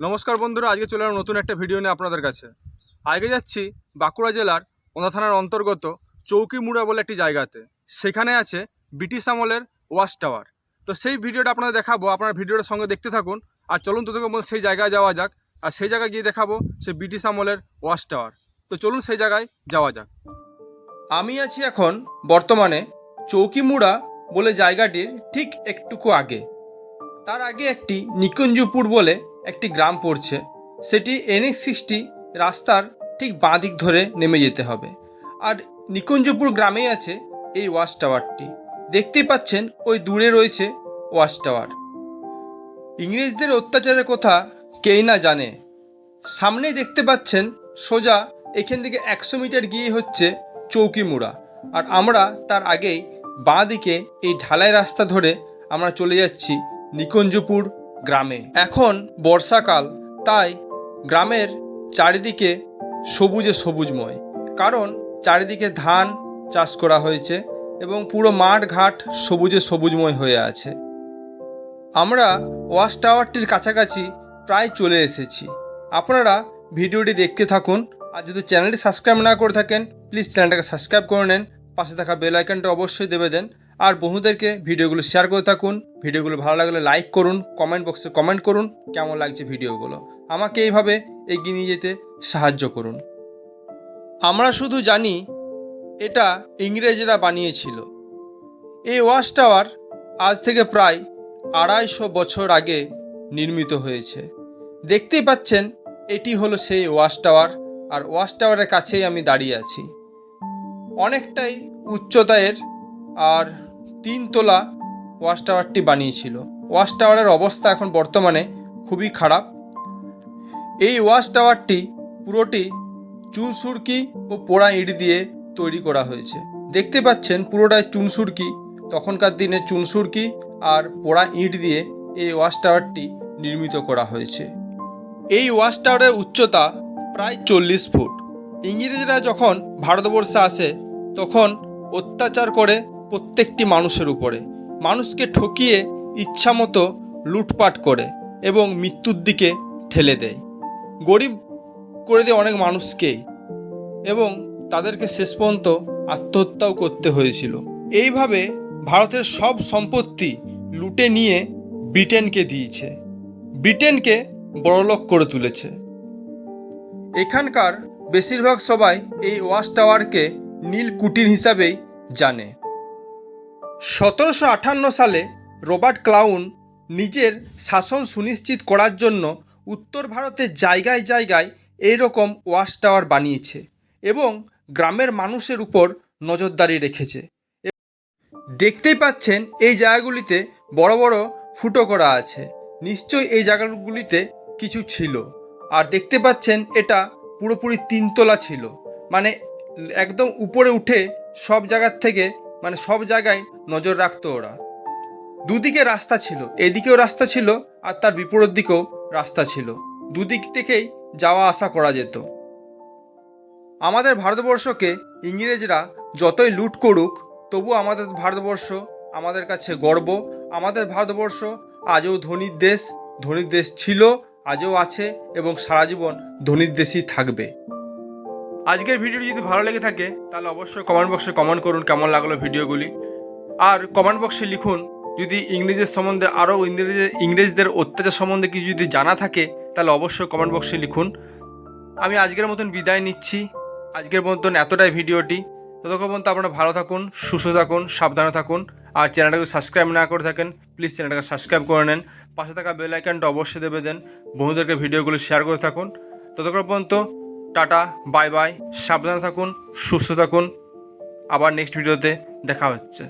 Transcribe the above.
নমস্কার বন্ধুরা, আজকে চলে এলাম নতুন একটা ভিডিও নিয়ে আপনাদের কাছে। আগে যাচ্ছি বাঁকুড়া জেলার ওনা থানার অন্তর্গত চৌকিমুড়া বলে একটি জায়গাতে। সেখানে আছে ব্রিটিশ আমলের ওয়াচ টাওয়ার। তো সেই ভিডিওটা আপনাদের দেখাবো, আপনারা ভিডিওটার সঙ্গে দেখতে থাকুন, আর চলুন তোদের মধ্যে সেই জায়গায় যাওয়া যাক, আর সেই জায়গায় গিয়ে দেখাবো সে ব্রিটিশ আমলের ওয়াচ টাওয়ার। তো চলুন সেই জায়গায় যাওয়া যাক। আমি আছি এখন বর্তমানে চৌকিমুড়া বলে জায়গাটির ঠিক একটুকু আগে। তার আগে একটি নিকুঞ্জপুর বলে একটি গ্রাম পড়ছে, সেটি এনএক্স সিক্সটি রাস্তার ঠিক বাঁ দিক ধরে নেমে যেতে হবে। আর নিকুঞ্জপুর গ্রামেই আছে এই ওয়াচ টাওয়ারটি। দেখতেই পাচ্ছেন ওই দূরে রয়েছে ওয়াচ টাওয়ার। ইংরেজদের অত্যাচারের কথা কেই না জানে। সামনেই দেখতে পাচ্ছেন সোজা এখান থেকে একশো মিটার গিয়ে হচ্ছে চৌকিমুড়া। আর আমরা তার আগেই বাঁ দিকে এই ঢালাই রাস্তা ধরে আমরা চলে যাচ্ছি নিকুঞ্জপুর গ্রামে। এখন বর্ষাকাল, তাই গ্রামের চারিদিকে সবুজে সবুজময়। কারণ চারিদিকে ধান চাষ করা হয়েছে এবং পুরো মাঠ ঘাট সবুজে সবুজময় হয়ে আছে। আমরা ওয়াচ টাওয়ারটির কাছাকাছি প্রায় চলে এসেছি। আপনারা ভিডিওটি দেখতে থাকুন। আর যদি চ্যানেলটি সাবস্ক্রাইব না করে থাকেন, প্লিজ চ্যানেলটাকে সাবস্ক্রাইব করে নেন। পাশে থাকা বেল আইকনটা অবশ্যই দেবে দেন। আর বন্ধুদেরকে ভিডিওগুলো শেয়ার করে থাকুন। ভিডিওগুলো ভালো লাগলে লাইক করুন কমেন্ট বক্সে কমেন্ট করুন, কেমন লাগছে ভিডিওগুলো? আমাকে এইভাবে এগিয়ে নিয়ে যেতে সাহায্য করুন। আমরা শুধু জানি এটা ইংরেজরা বানিয়েছিল। এই ওয়াচ টাওয়ার আজ থেকে প্রায় আড়াইশো বছর আগে নির্মিত হয়েছে। দেখতেই পাচ্ছেন, এটি হলো সেই ওয়াচ টাওয়ার, আর ওয়াচ টাওয়ারের কাছেই আমি দাঁড়িয়ে আছি। অনেকটাই উচ্চতায়ের আর তিনতলা ওয়াচ টাওয়ারটি বানিয়েছিল। ওয়াচ টাওয়ারের অবস্থা এখন বর্তমানে খুবই খারাপ। এই ওয়াচ টাওয়ারটি পুরোটি চুনসুরকি ও পোড়া ইট দিয়ে তৈরি করা হয়েছে। দেখতে পাচ্ছেন পুরোটাই চুনসুরকি তখনকার দিনে চুনসুরকি আর পোড়া ইট দিয়ে এই ওয়াচ টাওয়ারটি নির্মিত করা হয়েছে। এই ওয়াচ টাওয়ারের উচ্চতা প্রায় চল্লিশ ফুট। ইংরেজরা যখন ভারতবর্ষে আসে, তখন অত্যাচার করে প্রত্যেকটি মানুষের উপরে। মানুষকে ঠকিয়ে ইচ্ছামতো লুটপাট করে এবং মৃত্যুর দিকে ঠেলে দেয়। গরিব করে দেয় অনেক মানুষকেই এবং তাদেরকে শেষ পর্যন্ত আত্মহত্যাও করতে হয়েছিল। এইভাবে ভারতের সব সম্পত্তি লুটে নিয়ে ব্রিটেনকে দিয়েছে। ব্রিটেনকে বড়লোক করে তুলেছে। এখানকার বেশিরভাগ সবাই এই ওয়াশ টাওয়ারকে নীল কুটির হিসাবেই জানে। সতেরোশো আটান্ন সালে রবার্ট ক্লাউন নিজের শাসন সুনিশ্চিত করার জন্য উত্তর ভারতের জায়গায় জায়গায় এই রকম ওয়াচ টাওয়ার বানিয়েছে এবং গ্রামের মানুষের উপর নজরদারি রেখেছে। দেখতেই পাচ্ছেন, এই জায়গাগুলিতে বড় বড় ফুটো করা আছে। নিশ্চয়ই এই জায়গাগুলিতে কিছু ছিল। আর দেখতে পাচ্ছেন, এটা পুরোপুরি তিনতলা ছিল। মানে একদম উপরে উঠে সব জায়গার থেকে মানে সব জায়গায় নজর রাখতো ওরা। দুদিকে রাস্তা ছিল, এদিকেও রাস্তা ছিল আর তার বিপরীত দিকেও রাস্তা ছিল। দুদিক থেকেই যাওয়া আসা করা যেত। আমাদের ভারতবর্ষকে ইংরেজরা যতই লুট করুক, তবু আমাদের ভারতবর্ষ আমাদের কাছে গর্ব। আমাদের ভারতবর্ষ আজও ধনীর দেশ ধনীর দেশ ছিল, আজও আছে এবং সারা জীবন ধনীর দেশই থাকবে। আজকের ভিডিওটি যদি ভালো লেগে থাকে, তাহলে অবশ্যই কমেন্ট বক্সে কমেন্ট করুন কেমন লাগল ভিডিওগুলি। আর কমেন্ট বক্সে লিখুন, যদি ইংরেজের সম্বন্ধে আরও ইংরেজ ইংরেজদের অত্যাচার সম্বন্ধে কিছু যদি জানা থাকে, তাহলে অবশ্যই কমেন্ট বক্সে লিখুন। আমি আজকের মতন বিদায় নিচ্ছি। আজকের মতন এতটাই ভিডিওটি। ততক্ষণ পর্যন্ত আপনারা ভালো থাকুন, সুস্থ থাকুন, সাবধানে থাকুন। আর চ্যানেলটাকে সাবস্ক্রাইব না করে থাকেন প্লিজ চ্যানেলটাকে সাবস্ক্রাইব করে নেন। পাশে থাকা বেল আইকনটা অবশ্যই দেবে দেন। বন্ধুদেরকে ভিডিওগুলো শেয়ার করে থাকুন। ততক্ষণ পর্যন্ত টাটা বাই বাই সাবধানে থাকুন সুস্থ থাকুন। আবার নেক্সট ভিডিওতে দেখা হচ্ছে।